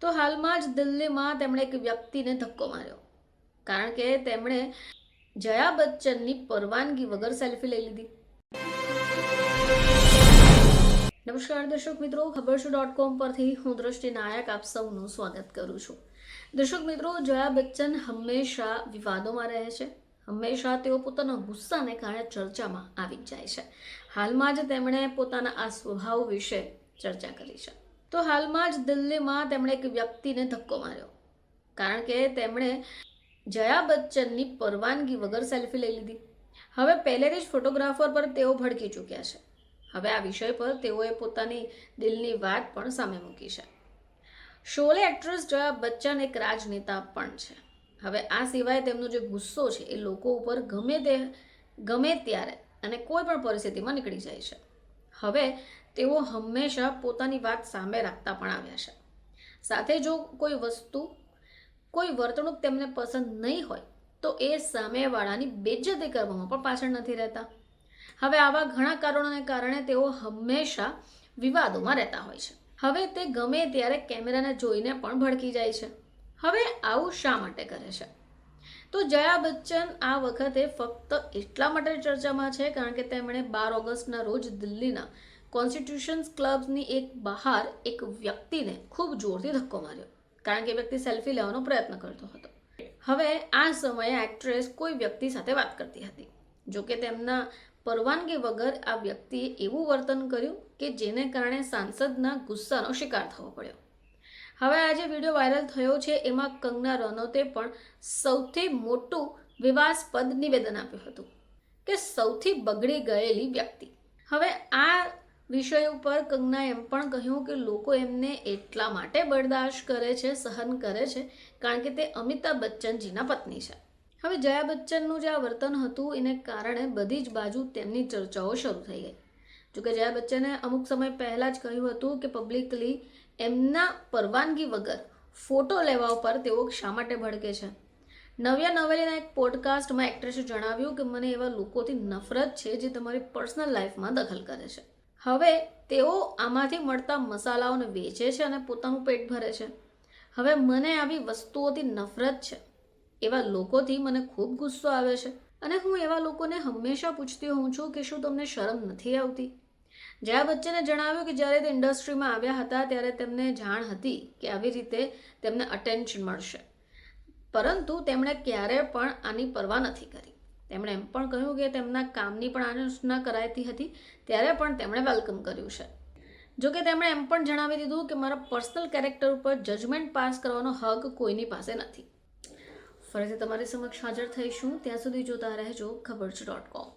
તો હાલમાં જ દિલ્હીમાં તેમણે એક વ્યક્તિને ધક્કો માર્યો. કારણ કે તેમણે જયા બચ્ચનની પરવાનગી વગર સેલ્ફી લઈ લીધી. નમસ્કાર દર્શક મિત્રો, ખબર છે ડોટ કોમ પરથી હું દ્રષ્ટિ નાયક આપ સૌનું સ્વાગત કરું છું. દર્શક મિત્રો, જયા બચ્ચન હંમેશા વિવાદોમાં રહે છે. હંમેશા તેઓ પોતાના ગુસ્સાને કારણે ચર્ચામાં આવી જાય છે. હાલમાં જ તેમણે પોતાના આ સ્વભાવ વિશે ચર્ચા કરી છે. તો હાલમાં જ દિલ્હીમાં તેમણે એક વ્યક્તિને ધક્કો માર્યો. કારણ કે તેમણે જયા બચ્ચનની પરવાનગી વગર સેલ્ફી લઈ લીધી. હવે પહેલેથી જ ફોટોગ્રાફર પર તેઓ ભડકી ચૂક્યા છે. હવે આ વિષય પર તેઓએ પોતાની દિલની વાત પણ સામે મૂકી છે. શોલે એક્ટ્રેસ જયા બચ્ચન એક રાજનેતા પણ છે. હવે આ સિવાય તેમનો જે ગુસ્સો છે એ લોકો ઉપર ગમે તે, ગમે ત્યારે અને કોઈ પણ પરિસ્થિતિમાં નીકળી જાય છે. હવે તેઓ હંમેશા પોતાની વાત સામે રાખતા પણ આવ્યા છે. સાથે જો કોઈ વસ્તુ, કોઈ વર્તણૂક તેમને પસંદ નહીં હોય, તો એ સામેવાળાની બેજ્જતી કરવામાં પણ પાછળ નથી રહેતા. હવે આવા ઘણા કારણોને કારણે તેઓ હંમેશા વિવાદોમાં રહેતા હોય છે. હવે તે ગમે ત્યારે કેમેરાને જોઈને પણ ભડકી જાય છે. હવે આવું શા માટે કરે છે? તો જયા બચ્ચન આ વખતે ફક્ત એટલા માટે ચર્ચામાં છે કારણ કે તેમણે બાર ઓગસ્ટના રોજ દિલ્હીના કોન્સ્ટિટ્યુશન્સ ક્લબની એક બહાર એક વ્યક્તિને ખૂબ જોરથી ધક્કો માર્યો, કારણ કે વ્યક્તિ સેલ્ફી લેવાનો પ્રયત્ન કરતો હતો. હવે આ સમયે એક્ટ્રેસ કોઈ વ્યક્તિ સાથે વાત કરતી હતી. જોકે તેમના પરવાનગી વગર આ વ્યક્તિએ એવું વર્તન કર્યું કે જેને કારણે સાંસદના ગુસ્સાનો શિકાર થવો પડ્યો. હવે આ જે વીડિયો વાયરલ થયો છે, એમાં કંગના રનૌતે પણ સૌથી મોટું વિવાસપદ નિવેદન આપ્યું હતું કે સૌથી બગડી ગયેલી વ્યક્તિ. હવે આ વિષય ઉપર કંગનાએ એમ પણ કહ્યું કે લોકો એમને એટલા માટે બરદાશ્ત કરે છે, સહન કરે છે, કારણ કે તે અમિતાભ બચ્ચનજીના પત્ની છે. હવે જયા બચ્ચનનું જે આ વર્તન હતું, એને કારણે બધી જ બાજુ તેમની ચર્ચાઓ શરૂ થઈ ગઈ. જોકે જયા બચ્ચને અમુક સમય પહેલાં જ કહ્યું હતું કે પબ્લિકલી એમના પરવાનગી વગર ફોટો લેવા ઉપર તેઓ શા માટે ભડકે છે? નવ્યા નવેલીના એક પોડકાસ્ટમાં એક્ટ્રેસે જણાવ્યું કે મને એવા લોકોથી નફરત છે જે તમારી પર્સનલ લાઈફમાં દખલ કરે છે. હવે તેઓ આમાંથી મળતા મસાલાઓને વેચે છે અને પોતાનું પેટ ભરે છે. હવે મને આવી વસ્તુઓથી નફરત છે. એવા લોકોથી મને ખૂબ ગુસ્સો આવે છે. અને હું એવા લોકોને હંમેશા પૂછતી હોઉં છું કે શું તમને શરમ નથી આવતી? જયા બચ્ચને જણાવ્યું કે જ્યારે તે ઇન્ડસ્ટ્રીમાં આવ્યા હતા ત્યારે તેમને જાણ હતી કે આવી રીતે તેમને અટેન્શન મળશે. પરંતુ તેમણે ક્યારે પણ આની પરવા નથી કરી. તેમણે એમ પણ કહ્યું કે તેમના કામની પણ આલોચના કરાતી હતી, ત્યારે પણ તેમણે વેલકમ કર્યું છે. જોકે તેમણે એમ પણ જણાવી દીધું કે મારા પર્સનલ કેરેક્ટર ઉપર જજમેન્ટ પાસ કરવાનો હક કોઈની પાસે નથી. ફરીથી તમારી સમક્ષ હાજર થઈશું. ત્યાં સુધી જોતા રહેજો ખબર છે ડોટ કોમ